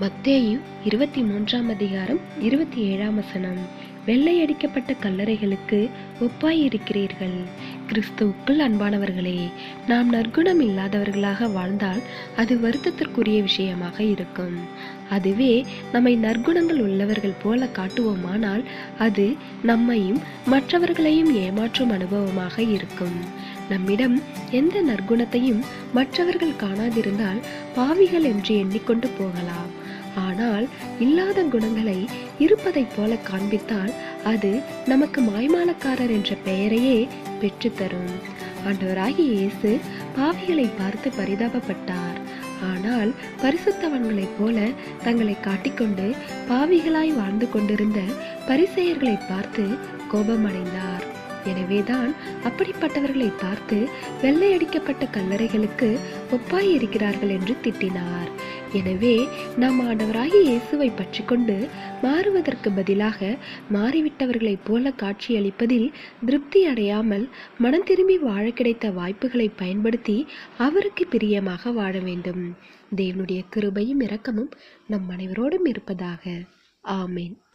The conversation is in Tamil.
மத்தேயு இருபத்தி மூன்றாம் அதிகாரம் இருபத்தி ஏழாம் வசனம். வெள்ளையடிக்கப்பட்ட கல்லறைகளுக்கு ஒப்பாய் இருக்கிறீர்கள் கிறிஸ்துவுக்குள் அன்பானவர்களே நாம் நற்குணம் இல்லாதவர்களாக வாழ்ந்தால் அது வருத்தத்திற்குரிய விஷயமாக இருக்கும். அதுவே நம்மை நற்குணங்கள் உள்ளவர்கள் போல காட்டுவோமானால் அது நம்மையும் மற்றவர்களையும் ஏமாற்றும் அனுபவமாக இருக்கும். நம்மிடம் எந்த நற்குணத்தையும் மற்றவர்கள் காணாதிருந்தால் பாவிகள் என்று எண்ணிக்கொண்டு போகலாம். ஆனால் இல்லாத குணங்களை இருப்பதைப் போல காண்பித்தால் அது நமக்கு மாய்மாலக்காரர் என்ற பெயரையே பெற்றுத்தரும். ஆண்டவராகி இயேசு பாவிகளை பார்த்து பரிதாபப்பட்டார். ஆனால் பரிசுத்தவன்களைப் போல தங்களை காட்டிக்கொண்டு பாவிகளாய் வாழ்ந்து கொண்டிருந்த பரிசெயர்களை பார்த்து கோபமடைந்தார். எனவேதான் அப்படிப்பட்டவர்களை பார்த்து வெள்ளையடிக்கப்பட்ட கல்லறைகளுக்கு ஒப்பாய் இருக்கிறார்கள் என்று திட்டினார். எனவே நாம் ஆண்டவராகிய இயேசுவை பற்றி கொண்டு மாறுவதற்கு பதிலாக மாறிவிட்டவர்களைப் போல காட்சியளிப்பதில் திருப்தி அடையாமல் மனம் திரும்பி வாழ கிடைத்த வாய்ப்புகளை பயன்படுத்தி அவருக்கு பிரியமாக வாழ வேண்டும். தேவனுடைய கிருபையும் இரக்கமும் நம் அனைவரோடும் இருப்பதாக. ஆமேன்.